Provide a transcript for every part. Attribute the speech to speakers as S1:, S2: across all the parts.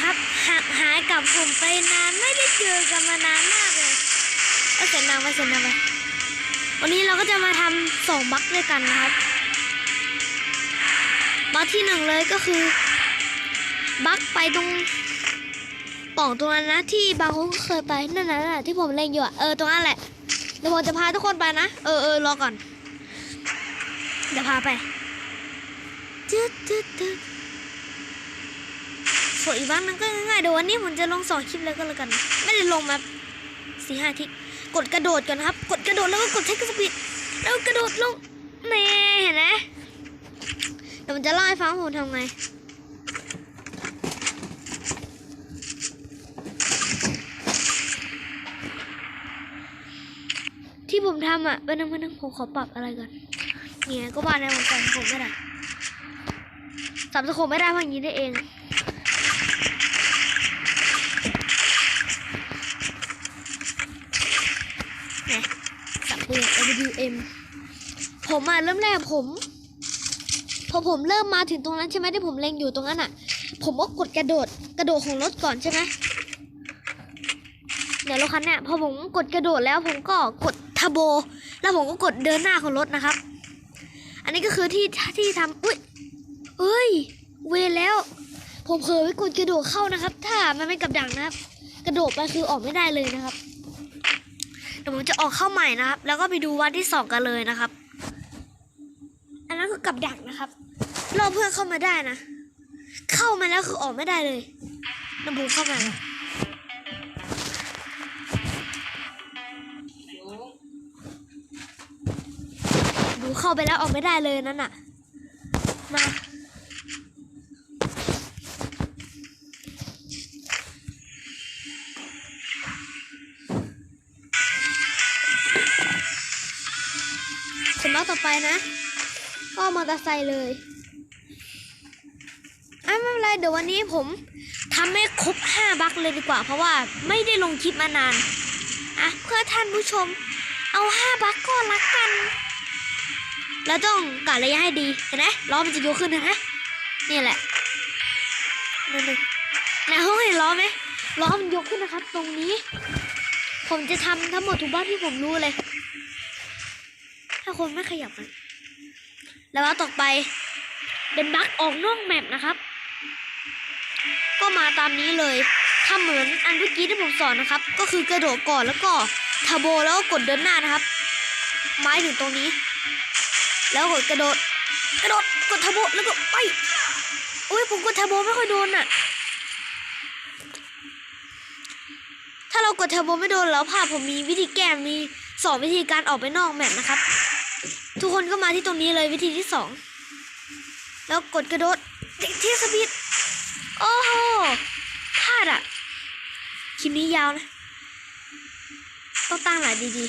S1: ครับห่างหายกับผมไปนานไม่ได้เจอกันมานานมากเลยเอาเสร็จนางไปเสร็จนางไปวันนี้เราก็จะมาทำสองบัคด้วยกันนะครับบัคที่หนึ่งเลยก็คือ บัคไปตรงป่องตรงนั้นนะที่บางคนก็เคยไปนั่นน่ะนั่นน่ะที่ผมเล่นอยู่อะเออตรงนั้นแหละเดี๋ยวผมจะพาทุกคนไปนะเออเออรอก่อนเดี๋ยวพาไปจึ๊ดจึ๊ดจึ๊ด ส่วนอีกบ้านนึงก็ง่ายๆเดี๋ยววันนี้ผมจะลงสองคลิปเลยก็แล้วกัน ไม่ได้ลงมาสี่ห้าทิกกดกระโดดกันนครับ กดกระโดดแล้วก็กดเทคสปีดแล้วกระโดดลงเน่เห็นไหมเดี๋ยวผมจะเล่าให้ฟังว่าผมทำไงที่ผมทำอะเป็นนึงเป็นนึงผมขอปรับอะไรก่อนเนี่ยก็บ้านในผมใส่ผมไม่ได้สับสโคไม่ได้เพราะอย่างนี้ได้เองเนี่ย สับปืน AWM ผมอะเริ่มแรกผม พอผมเริ่มมาถึงตรงนั้นใช่ไหมที่ผมเล็งอยู่ตรงนั้นอะ ผมก็กดกระโดดกระโดดของรถก่อนใช่ไหมเดี๋ยวรถคันเนี่ยพอผมกดกระโดดแล้วผมก็กดทบโบ แล้วผมก็กดเดินหน้าของรถนะครับ อันนี้ก็คือที่ที่ทำอุ้ยเอ้ย เวแล้ว ผมเผลอไปกดกระโดดเข้านะครับ ถ้ามันไม่กับดังนะครับ กระโดดไปคือออกไม่ได้เลยนะครับ เดี๋ยวผมจะออกเข้าใหม่นะครับ แล้วก็ไปดูวันที่สองกันเลยนะครับ อันนั้นคือกับดักนะครับรอเพื่อนเข้ามาได้นะ เข้ามาแล้วคือออกไม่ได้เลยน้ำบูเข้ามาดูเข้าไปแล้วออกไม่ได้เลยนั่นน่ะ มา ต่อไปนะ ก็มอเตอร์ไซค์เลยอะไม่เป็นไรเดี๋ยววันนี้ผมทำให้ครบ5บัคเลยดีกว่า เพราะว่าไม่ได้ลงคลิปมานานอะเพื่อท่านผู้ชม เอา5บัคก็รักกัน แล้วต้องกะระยะให้ดีเห็นไหมล้อมันจะยกขึ้นนไหมนี่แหละนั่นเลยนะห้องเห็นล้อไหมล้อมันยกขึ้นนะครับ ตรงนี้ ผมจะทำทั้งหมดทุกบ้านที่ผมรู้เลย ถ้าคนไม่ขยับมันแล้วต่อไปเป็นบั๊กออกนอกแมปนะครับ ก็มาตามนี้เลยทำเหมือนอันเมื่อกี้ที่ผมสอนนะครับ ก็คือกระโดดก่อนแล้วก็ทาโบแล้วก็กดเดินหน้านะครับ ไม้ถึงตรงนี้ แล้วกดกระโดด กระโดดกดทาโบแล้วก็ไปอุ้ยผมกดทาโบไม่ค่อยโดนอะถ้าเรากดเทอร์โบไม่โดนแล้วภาพผมมีวิธีแก้มีสองวิธีการออกไปนอกแมปนะครับ ทุกคนก็มาที่ตรงนี้เลยวิธีที่สองแล้วกดกระโดดเที่สปีดโอ้โหพลาดอะคลิปนี้ยาวนะ ต้องตั้งหลักดี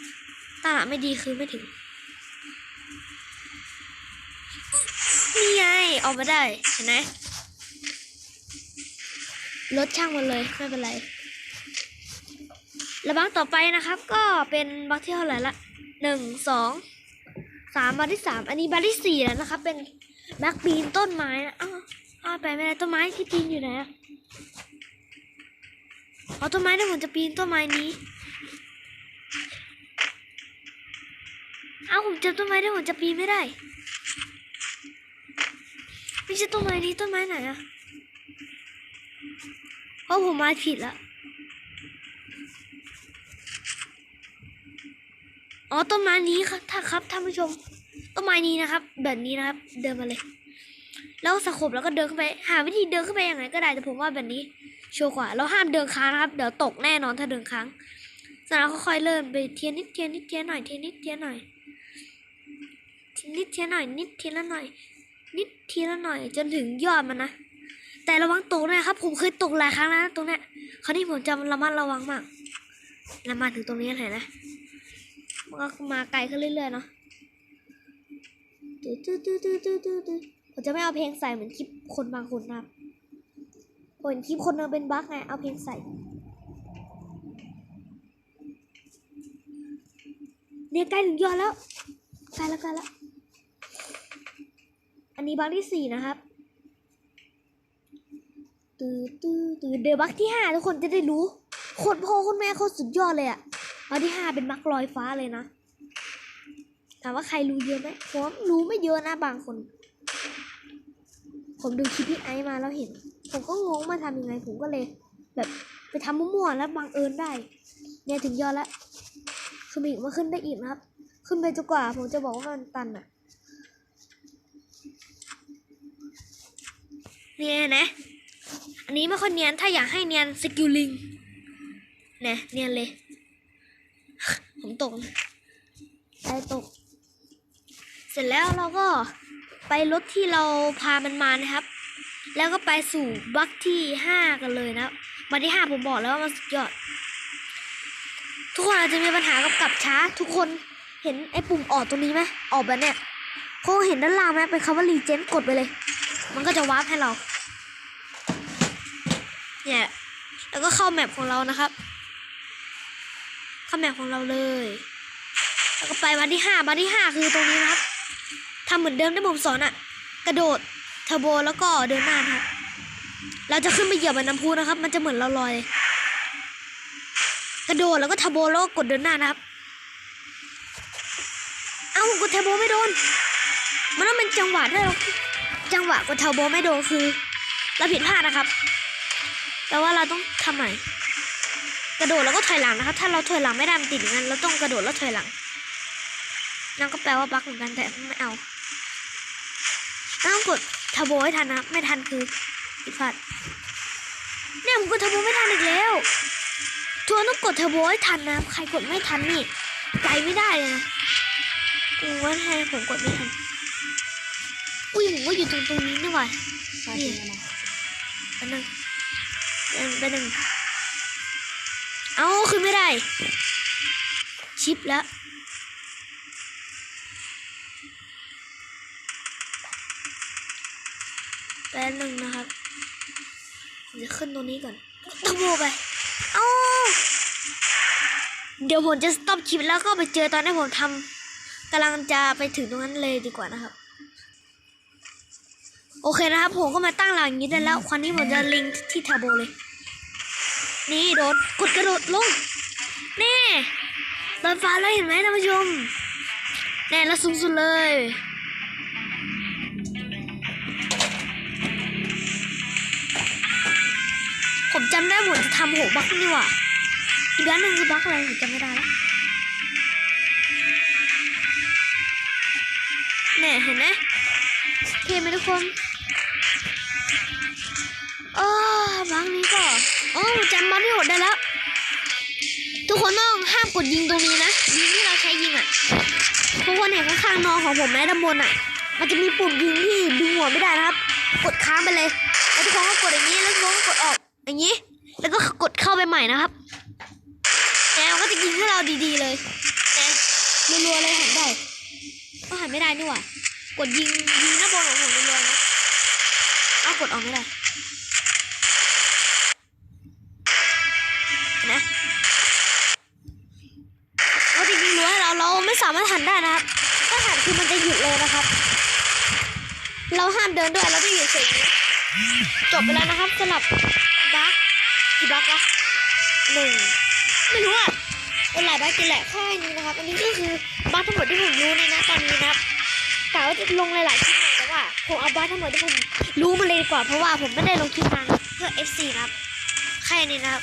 S1: ๆตั้งหลักไม่ดีคือไม่ถึงนี่ไงออกมาได้เห็นไหมลดช่างมันเลยไม่เป็นไร แล้วบังต่อไปนะครับ ก็เป็นบังที่เท่าไหร่ละหนึ่งสอง สามบังที่สามอันนี้บังที่สี่แล้วนะครับ เป็นแบักปีนต้นไม้นะอ้าวอ้าวไปไม่ได้ต้นไม้ที่ปีนอยู่ไหนะเอาต้นไม้ที่ผมจะปีนต้นไม้นี้เอาผมเจอต้นไม้ที่ผมจะปีนไม่ได้ไม่ใช่ต้นไม้นี้ต้นไม้ไหนอะเพราะผมมาผิดละ อ๋อต้นไม้นี้ครับถ้าครับท่านผู้ชมต้นไม้นี้นะครับ แบบนี้นะครับ เดินมาเลย แล้วสะขบแล้วก็เดินขึ้นไป หาวิธีเดินขึ้นไปยังไงก็ได้แต่ผมว่าแบบนี้โชว์กว่าเราห้ามเดินค้างนะครับ เดี๋ยวตกแน่นอนถ้าเดินค้างจากนั้นค่อยๆเริ่มไปเทียนนิดเทียนนิดเทียนหน่อยเทียนนิดเทียนหน่อยทีนิดเทียนหน่อยนิดเทียนละหน่อย นิดเทียนละหน่อย จนถึงยอดมันนะแต่ระวังตกนะครับ ผมเคยตกหลายครั้งแล้วตรงเนี้ยคราวนี้ผมจะระมัดระวังมากแล้วมาถึงตรงนี้เห็นไห มันก็มาไกลขึ้นเรื่อยๆเนาะตื้อตื้อตื้อตื้อตื้อตื้อผมจะไม่เอาเพลงใส่เหมือนคลิปคนบางคนนะครับผมเห็นคลิปคนนึงเป็นบั๊กไง เอาเพลงใส่ เนี่ยใกล้ถึงยอดแล้วใกล้แล้วใกล้แล้ว อันนี้บั๊กที่สี่นะครับตื้อตื้อตื้อเดอะบักที่ห้าทุกคนจะได้รู้ คนพ่อคนแม่เขาสุดยอดเลยอะ บักที่ห้าเป็นบักลอยฟ้าเลยนะถามว่าใครรู้เยอะไหมผมรู้ไม่เยอะนะบางคน ผมดูคลิปพี่ไอซ์มาแล้วเห็น ผมก็งงมาทำยังไง ผมก็เลย แบบไปทำมั่วๆแล้วบังเอิญได้ เนี่ยถึงยอดล้วคือมีอีกมาขึ้นได้อีกนะครับ ขึ้นไปจนกว่า ผมจะบอกว่ามันตันอะเนี่ยนะ อันนี้ไม่ค่อยเนียนถ้าอยากให้เนียนสกิลลิงเนี่ยเนียนเลย ตกไปตก เสร็จแล้วเราก็ไปรถที่เราพามันมานะครับ แล้วก็ไปสู่บัคที่ห้ากันเลยนะครับบัคที่ห้าผมบอกแล้วว่ามันสุดยอด ทุกคนอาจจะมีปัญหากับกลับช้า ทุกคนเห็นไอ้ปุ่มออกตรงนี้ไหมออกแบบเนี้ยพวกเห็นด้านล่างไหมเป็นคำว่ารีเจนกดไปเลย มันก็จะวาร์ปให้เรา เนี่ย แล้วก็เข้าแมปของเรานะครับาแมปของเราเลย แล้วก็ไปวันที่ห้าวันที่ห้าคือตรงนี้นะครับทำเหมือนเดิมที่ผมสอนอะกระโดดเทอร์โบแล้วก็เดินหน้านะครับ เราจะขึ้นไปเหยียบบนน้ำพุนะครับ มันจะเหมือนเราลอย กระโดดแล้วก็เทอร์โบแล้วก็กดเดินหน้านะครับ เอ้ากดเทอร์โบไม่โดน มันต้องเป็นจังหวะที่เราจังหวะกดเทอร์โบไม่โดนคือ เราผิดพลาดนะครับ แต่ว่าเราต้องทำใหม่ ระโดดแล้วก็ถอยหลังนะครับถ้าเราถอยหลังไม่ได้มันติดอย่างนั้นเราต้องกระโดดแล้วถอยหลังนั่นก็แปลว่าบั๊กเหมือนกันแต่ไม่เอาต้องกดเทโบให้ทันนะไม่ทันคือผิดพลาดเนี่ยผมกดเทโบไม่ทันอีกแล้วทัวร์ต้องกดเทอร์โบให้ทันนะ ใครกดไม่ทันนี่ใจไม่ได้เลยนะกูว่าแทนผมกดไม่ทัน อุ้ยผมว่าอยู่ตรงตรงนี้นี่หว่า
S2: ใช่จริงนะ
S1: อันหนึ่งอันไปหนึ่ง ชิปแล้ว แป๊บหนึ่งนะครับผมจะขึ้นตรงนี้ก่อนตะโบไปเอาเดี๋ยวผมจะสต็อปคลิปแล้วก็ไปเจอตอนที่ผมทำกำลังจะไปถึงตรงนั้นเลยดีกว่านะครับ โอเคนะครับ ผมก็มาตั้งหลังอย่างนี้ได้แล้วคราวนี้ผมจะลิงที่ทอร์โบเลย นี่โดดกดกระโดดลง นี่ลอยฟ้าแล้วเห็นไหมท่านผู้ชมแน่แล้วสูงสุดเลยผมจำได้ผมจะทำหกบักนี่ว่าอีกอันหนึ่งคือบักอะไรผมจำไม่ได้แล้วเนี่ยเห็นไหมเคไหมทุกคนเออบักนี้ก็โอ้จำบักที่หดได้แล้ว คนต้องห้ามกดยิงตรงนี้นะยิงที่เราใช้ยิงอะทุกคนเห็นข้างๆนอของผมไหมด้านบนอะ มันจะมีปุ่มยิงที่ดึงหัวไม่ได้นะครับ กดค้างไปเลยแล้วทุกคนก็กดอย่างนี้แล้วทุกคนก็กดออกอย่างนี้ แล้วก็กดเข้าไปใหม่นะครับแล้วมันก็จะยิงให้เราดีๆเลยนะรัวๆเลยหันได้ก็หันไม่ได้นี่หว่ากดยิงยิงหน้าบนของผมรัวๆนะเอากดออกไม่ได้ ไม่สามารถหันได้นะครับ ถ้าหันคือมันจะหยุดเลยนะครับ เราห้ามเดินด้วยเราต้องอยู่เฉยๆจบไปแล้วนะครับสำหรับบัคกี่บัควะหนึ่งไม่รู้อะเป็นหลายบัคกินแหละแค่นี้นะครับ อันนี้ก็คือบัคทั้งหมดที่ผมรู้ในนะตอนนี้นะครับกะว่าจะลงหลายๆคลิปหน่อยแต่ว่าผมเอาบัคทั้งหมดที่ผมรู้มาเลยดีกว่าเพราะว่าผมไม่ได้ลงคลิปนานเพื่อ FC นะครับแค่นี้นะครับ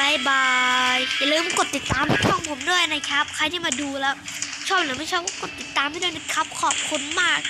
S1: บายบาย อย่าลืมกดติดตามช่องผมด้วยนะครับ ใครที่มาดูแล้ว ชอบหรือไม่ชอบก็กดติดตามให้ด้วยนะครับ ขอบคุณมาก